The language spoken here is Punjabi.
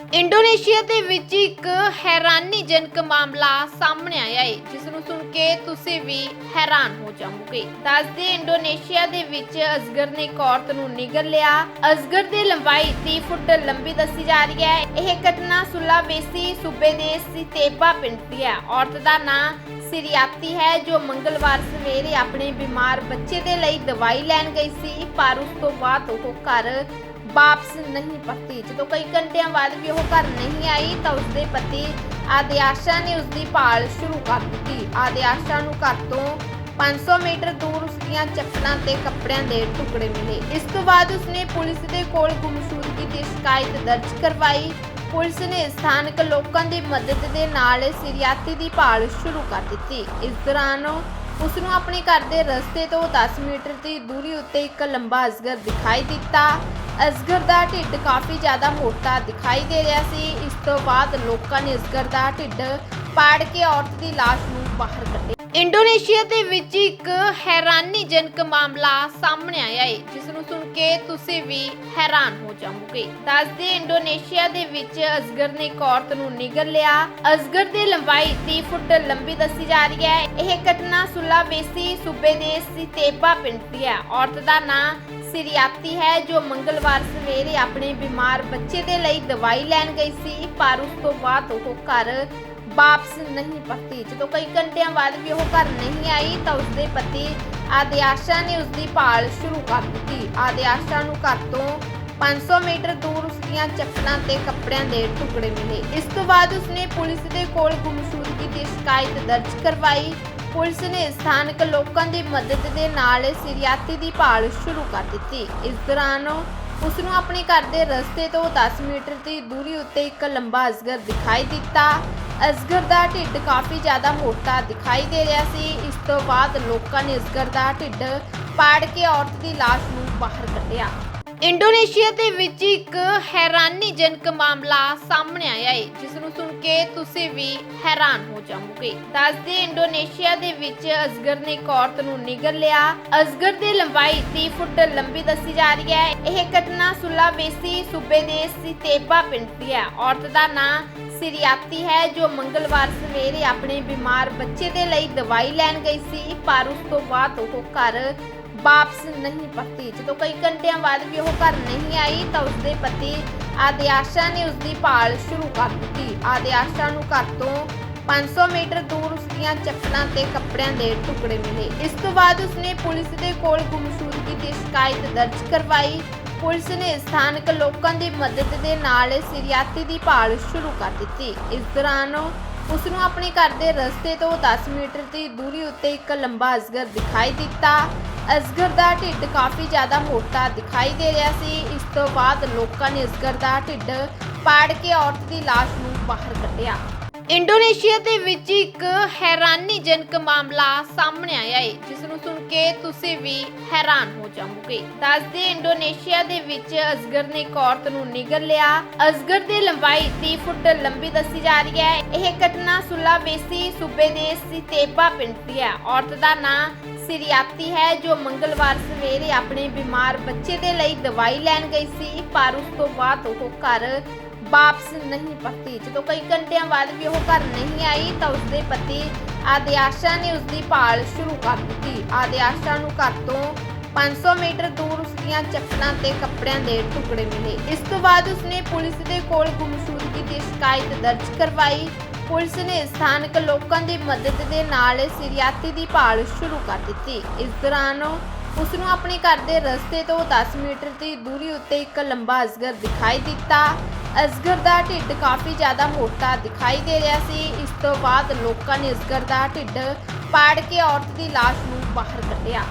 ਇੰਡੋਨੇਸ਼ੀਆ ਦੇ ਵਿੱਚ ਇੱਕ ਹੈਰਾਨੀਜਨਕ ਮਾਮਲਾ ਸਾਹਮਣੇ ਆਇਆ ਹੈ ਜਿਸ ਨੂੰ ਸੁਣ ਕੇ ਤੁਸੀਂ ਵੀ ਹੈਰਾਨ ਹੋ ਜਾਵੋਗੇ। ਦੱਸਦੇ ਇੰਡੋਨੇਸ਼ੀਆ ਦੇ ਵਿੱਚ ਅਜ਼ਗਰ ਨੇ ਇੱਕ ਔਰਤ ਨੂੰ ਨਿਗਲ ਲਿਆ। ਅਜ਼ਗਰ ਦੀ ਲੰਬਾਈ 30 ਫੁੱਟ ਲੰਬੀ ਦੱਸੀ ਜਾ ਰਹੀ ਹੈ। ਇਹ ਘਟਨਾ ਸੁਲਾਵੇਸੀ ਸੂਬੇ ਦੇ ਸਿਤੇਬਾ ਪਿੰਡ ਦੀ ਹੈ। ਔਰਤ ਦਾ ਨਾਂ ਸਿਰਿਆਤੀ ਹੈ, ਜੋ ਮੰਗਲਵਾਰ ਸਵੇਰੇ ਆਪਣੇ ਬਿਮਾਰ ਬੱਚੇ ਦੇ ਲਈ ਦਵਾਈ ਲੈਣ ਗਈ ਸੀ, ਪਰ ਉਸ ਤੋਂ ਬਾਅਦ ਉਹ ਘਰ ਵਾਪਸ ਨਹੀਂ ਪਰਤੀ। ਜਦੋਂ ਕਈ ਘੰਟਿਆਂ ਬਾਅਦ ਵੀ ਉਹ ਘਰ ਨਹੀਂ ਆਈ, ਤਾਂ ਉਸਦੇ ਪਤੀ ਆਦਿਆਸ਼ਾ ਨੇ ਉਸਦੀ ਭਾਲ ਸ਼ੁਰੂ ਕਰ ਦਿੱਤੀ। ਆਦਿਆਸ਼ਾ ਨੂੰ ਘਰ ਤੋਂ 500 ਮੀਟਰ ਦੂਰ ਉਸਦੀਆਂ ਚੱਪਲਾਂ ਤੇ ਕੱਪੜਿਆਂ ਦੇ ਟੁਕੜੇ ਮਿਲੇ। ਇਸ ਤੋਂ ਬਾਅਦ ਉਸਨੇ ਪੁਲਿਸ ਦੇ ਕੋਲ ਗੁੰਮਸ਼ੁਦਗੀ ਦੀ ਸ਼ਿਕਾਇਤ ਦਰਜ ਕਰਵਾਈ। ਪੁਲਿਸ ਨੇ ਸਥਾਨਕ ਲੋਕਾਂ ਦੀ ਮਦਦ ਦੇ ਨਾਲ ਸਿਰਿਆਤੀ ਦੀ ਭਾਲ ਸ਼ੁਰੂ ਕਰ ਦਿੱਤੀ। ਇਸ ਦੌਰਾਨ ਉਸ ਨੂੰ ਆਪਣੇ ਘਰ ਦੇ ਰਸਤੇ ਤੋਂ 10 ਮੀਟਰ ਦੀ ਦੂਰੀ ਉੱਤੇ ਇੱਕ ਲੰਬਾ ਅਜਗਰ ਦਿਖਾਈ ਦਿੱਤਾ। ਅਜਗਰ ਦਾ ਢਿੱਡ ਕਾਫੀ ਜ਼ਿਆਦਾ ਮੋਟਾ ਦਿਖਾਈ ਦੇ ਰਿਹਾ ਸੀ। ਇਸ ਤੋਂ ਬਾਅਦ ਲੋਕਾਂ ਨੇ ਅਜਗਰ ਦਾ ਢਿੱਡ ਪਾੜ ਕੇ ਔਰਤ ਦੀ ਲਾਸ਼ ਨੂੰ ਬਾਹਰ ਕੱਢਿਆ। ਇੰਡੋਨੇਸ਼ੀਆ ਦੇ ਵਿੱਚ ਇੱਕ ਹੈਰਾਨੀਜਨਕ ਮਾਮਲਾ ਸਾਹਮਣੇ ਆਇਆ ਹੈ ਜਿਸ ਨੂੰ ਸੁਣ ਕੇ ਤੁਸੀਂ ਵੀ ਹੈਰਾਨ ਹੋ ਜਾਵੋਗੇ। ਦੱਸਦੇ ਇੰਡੋਨੇਸ਼ੀਆ ਦੇ ਵਿੱਚ ਅਸਗਰ ਨੇ ਇੱਕ ਔਰਤ ਨੂੰ ਨਿਗਲ ਲਿਆ। ਅਸਗਰ ਦੀ ਲੰਬਾਈ 30 ਫੁੱਟ ਲੰਬੀ ਦੱਸੀ ਜਾ ਰਹੀ ਹੈ। ਇਹ ਘਟਨਾ ਸੁਲਾਵੇਸੀ ਸੂਬੇ ਦੇ ਸਿਤੇਬਾ ਪਿੰਡ ਦੀ ਹੈ। ਔਰਤ ਦਾ ਨਾਂ ਸਿਰਿਆਤੀ ਹੈ ਜੋ ਮੰਗਲਵਾਰ ਸਵੇਰੇ ਆਪਣੇ ਬਿਮਾਰ ਬੱਚੇ ਦੇ ਲਈ ਦਵਾਈ ਲੈਣ ਗਈ ਸੀ, ਪਰ ਉਸ ਤੋਂ ਬਾਅਦ ਉਹ ਘਰ ਵਾਪਸ ਨਹੀਂ ਪਰਤੀ। ਜਦੋਂ ਕਈ ਘੰਟਿਆਂ ਬਾਅਦ ਵੀ ਉਹ ਘਰ ਨਹੀਂ ਆਈ, ਤਾਂ ਉਸਦੇ ਪਤੀ ਆਦਿਆਸ਼ਾ ਨੇ ਉਸਦੀ ਭਾਲ ਸ਼ੁਰੂ ਕਰ ਦਿੱਤੀ। ਆਦਿਆਸ਼ਾ ਨੂੰ ਘਰ ਤੋਂ 500 ਮੀਟਰ ਦੂਰ ਉਸਦੀਆਂ ਚੱਪਲਾਂ ਤੇ ਕੱਪੜਿਆਂ ਦੇ ਟੁਕੜੇ ਮਿਲੇ। ਇਸ ਤੋਂ ਬਾਅਦ ਉਸਨੇ ਪੁਲਿਸ ਦੇ ਕੋਲ ਗੁੰਮਸ਼ੁਦਗੀ ਦੀ ਸ਼ਿਕਾਇਤ ਦਰਜ ਕਰਵਾਈ। ਪੁਲਿਸ ਨੇ ਸਥਾਨਕ ਲੋਕਾਂ ਦੀ ਮਦਦ ਦੇ ਨਾਲ ਸਿਰਿਆਤੀ ਦੀ ਭਾਲ ਸ਼ੁਰੂ ਕਰ ਦਿੱਤੀ। ਇਸ ਦੌਰਾਨ ਉਸ ਨੂੰ ਆਪਣੇ ਘਰ ਦੇ ਰਸਤੇ ਤੋਂ 10 ਮੀਟਰ ਦੀ ਦੂਰੀ ਉੱਤੇ ਇੱਕ ਲੰਬਾ ਅਜਗਰ ਦਿਖਾਈ ਦਿੱਤਾ। ਅਜਗਰ ਦਾ ਢਿੱਡ ਕਾਫੀ ਜ਼ਿਆਦਾ ਮੋਟਾ ਦਿਖਾਈ ਦੇ ਰਿਹਾ ਸੀ। ਇਸ ਤੋਂ ਬਾਅਦ ਲੋਕਾਂ ਨੇ ਅਜਗਰ ਦਾ ਢਿੱਡ ਪਾੜ ਕੇ ਔਰਤ ਦੀ ਲਾਸ਼ ਨੂੰ ਬਾਹਰ ਕੱਢਿਆ। ਇੰਡੋਨੇਸ਼ੀਆ ਦੇ ਵਿੱਚ ਇੱਕ ਹੈਰਾਨੀਜਨਕ ਮਾਮਲਾ ਸਾਹਮਣੇ ਆਇਆ ਹੈ ਜਿਸ ਨੂੰ ਸੁਣ ਕੇ ਤੁਸੀਂ ਵੀ ਹੈਰਾਨ ਹੋ ਜਾਵੋਗੇ। ਦੱਸਦੇ ਇੰਡੋਨੇਸ਼ੀਆ ਦੇ ਵਿੱਚ ਅਜਗਰ ਨੇ ਇੱਕ ਔਰਤ ਨੂੰ ਨਿਗਲ ਲਿਆ। ਅਜਗਰ ਦੀ ਲੰਬਾਈ 30 ਫੁੱਟ ਲੰਬੀ ਦੱਸੀ ਜਾ ਰਹੀ ਹੈ। ਇਹ ਘਟਨਾ ਸੁਲਾਵੇਸੀ ਸੂਬੇ ਦੇ ਸਿਤੇਬਾ ਪਿੰਡ ਦੀ ਹੈ। ਔਰਤ ਦਾ ਨਾਂ ਸਿਰਿਆਤੀ ਹੈ, ਜੋ ਮੰਗਲਵਾਰ ਸਵੇਰੇ ਆਪਣੇ ਬਿਮਾਰ ਬੱਚੇ ਦੇ ਲਈ ਦਵਾਈ ਲੈਣ ਗਈ ਸੀ, ਪਰ ਉਸ ਤੋਂ ਬਾਅਦ ਉਹ ਘਰ ਵਾਪਸ ਨਹੀਂ ਪਰਤੀ। ਜਦੋਂ ਕਈ ਘੰਟਿਆਂ ਬਾਅਦ ਵੀ ਉਹ ਘਰ ਨਹੀਂ ਆਈ, ਤਾਂ ਉਸਦੇ ਪਤੀ ਆਦਿਆਸ਼ਾ ਨੇ ਉਸਦੀ ਭਾਲ ਸ਼ੁਰੂ ਕਰ ਦਿੱਤੀ। ਆਦਿਆਸ਼ਾ ਨੂੰ ਘਰ ਤੋਂ 500 ਮੀਟਰ ਦੂਰ ਉਸਦੀਆਂ ਚੱਪਲਾਂ ਤੇ ਕੱਪੜਿਆਂ ਦੇ ਟੁਕੜੇ ਮਿਲੇ। ਇਸ ਤੋਂ ਬਾਅਦ ਉਸਨੇ ਪੁਲਿਸ ਦੇ ਕੋਲ ਗੁੰਮਸ਼ੁਦਗੀ ਦੀ ਸ਼ਿਕਾਇਤ ਦਰਜ ਕਰਵਾਈ। ਪੁਲਿਸ ਨੇ ਸਥਾਨਕ ਲੋਕਾਂ ਦੀ ਮਦਦ ਦੇ ਨਾਲ ਸਿਰਿਆਤੀ ਦੀ ਭਾਲ ਸ਼ੁਰੂ ਕਰ ਦਿੱਤੀ। ਇਸ ਦੌਰਾਨ ਉਸ ਨੂੰ ਆਪਣੇ ਘਰ ਦੇ ਰਸਤੇ ਤੋਂ 10 ਮੀਟਰ ਦੀ ਦੂਰੀ ਉੱਤੇ ਇੱਕ ਲੰਬਾ ਅਜਗਰ ਦਿਖਾਈ ਦਿੱਤਾ। ਅਸਗਰ ਦਾ ਢਿੱਡ ਕਾਫੀ ਜ਼ਿਆਦਾ ਮੋਟਾ ਦਿਖਾਈ ਦੇ ਰਿਹਾ ਸੀ। ਇਸ ਤੋਂ ਬਾਅਦ ਲੋਕਾਂ ਨੇ ਅਸਗਰ ਦਾ ਢਿੱਡ ਪਾੜ ਕੇ ਔਰਤ ਦੀ ਲਾਸ਼ ਨੂੰ ਬਾਹਰ ਕੱਢਿਆ। ਇੰਡੋਨੇਸ਼ੀਆ ਦੇ ਵਿੱਚ ਇੱਕ ਹੈਰਾਨੀਜਨਕ ਮਾਮਲਾ ਸਾਹਮਣੇ ਆਇਆ ਹੈ ਜਿਸ ਨੂੰ ਸੁਣ ਕੇ ਤੁਸੀਂ ਵੀ ਹੈਰਾਨ ਹੋ ਜਾਵੋਗੇ। ਦੱਸਦੇ ਇੰਡੋਨੇਸ਼ੀਆ ਦੇ ਵਿੱਚ ਅਜਗਰ ਨੇ ਇੱਕ ਔਰਤ ਨੂੰ ਨਿਗਲ ਲਿਆ। ਅਜਗਰ ਦੀ ਲੰਬਾਈ 30 ਫੁੱਟ ਲੰਬੀ ਦੱਸੀ ਜਾ ਰਹੀ ਹੈ। ਇਹ ਘਟਨਾ ਸੁਲਾਵੇਸੀ ਸੂਬੇ ਦੇ ਸਿਤੇਬਾ ਪਿੰਡ ਦੀ ਹੈ। ਔਰਤ ਦਾ ਨਾਂ ਸਿਰਿਆਤੀ ਹੈ, ਜੋ ਮੰਗਲਵਾਰ ਸਵੇਰੇ ਆਪਣੇ ਬਿਮਾਰ ਬੱਚੇ ਦੇ ਲਈ ਦਵਾਈ ਲੈਣ ਗਈ ਸੀ, ਪਰ ਉਸ ਤੋਂ ਬਾਅਦ ਉਹ ਘਰ ਵਾਪਸ ਨਹੀਂ ਪਰਤੀ। ਜਦੋਂ ਕਈ ਘੰਟਿਆਂ ਬਾਅਦ ਵੀ ਉਹ ਘਰ ਨਹੀਂ ਆਈ, ਤਾਂ ਉਸਦੇ ਪਤੀ ਆਦਿਆਸ਼ਾ ਨੇ ਉਸਦੀ ਭਾਲ ਸ਼ੁਰੂ ਕਰ ਦਿੱਤੀ। ਆਦਿਆਸ਼ਾ ਨੂੰ ਘਰ ਤੋਂ 500 ਮੀਟਰ ਦੂਰ ਉਸਦੀਆਂ ਚੱਪਲਾਂ ਤੇ ਕੱਪੜਿਆਂ ਦੇ ਟੁਕੜੇ ਮਿਲੇ। ਇਸ ਤੋਂ ਬਾਅਦ ਉਸਨੇ ਪੁਲਿਸ ਦੇ ਕੋਲ ਗੁੰਮਸ਼ੁਦਗੀ ਦੀ ਸ਼ਿਕਾਇਤ ਦਰਜ ਕਰਵਾਈ। ਪੁਲਿਸ ਨੇ ਸਥਾਨਕ ਲੋਕਾਂ ਦੀ ਮਦਦ ਦੇ ਨਾਲ ਸਿਰਿਆਤੀ ਦੀ ਭਾਲ ਸ਼ੁਰੂ ਕਰ ਦਿੱਤੀ। ਇਸ ਦੌਰਾਨ ਉਸ ਨੂੰ ਆਪਣੇ ਘਰ ਦੇ ਰਸਤੇ ਤੋਂ 10 ਮੀਟਰ ਦੀ ਦੂਰੀ ਉੱਤੇ ਇੱਕ ਲੰਬਾ ਅਜਗਰ ਦਿਖਾਈ ਦਿੱਤਾ। ਅਸਗਰ ਦਾ ਢਿੱਡ ਕਾਫੀ ਜ਼ਿਆਦਾ ਮੋਟਾ ਦਿਖਾਈ ਦੇ ਰਿਹਾ ਸੀ। ਇਸ ਤੋਂ ਬਾਅਦ ਲੋਕਾਂ ਨੇ ਅਸਗਰ ਦਾ ਢਿੱਡ ਪਾੜ ਕੇ ਔਰਤ ਦੀ ਲਾਸ਼ ਨੂੰ ਬਾਹਰ ਕੱਢਿਆ।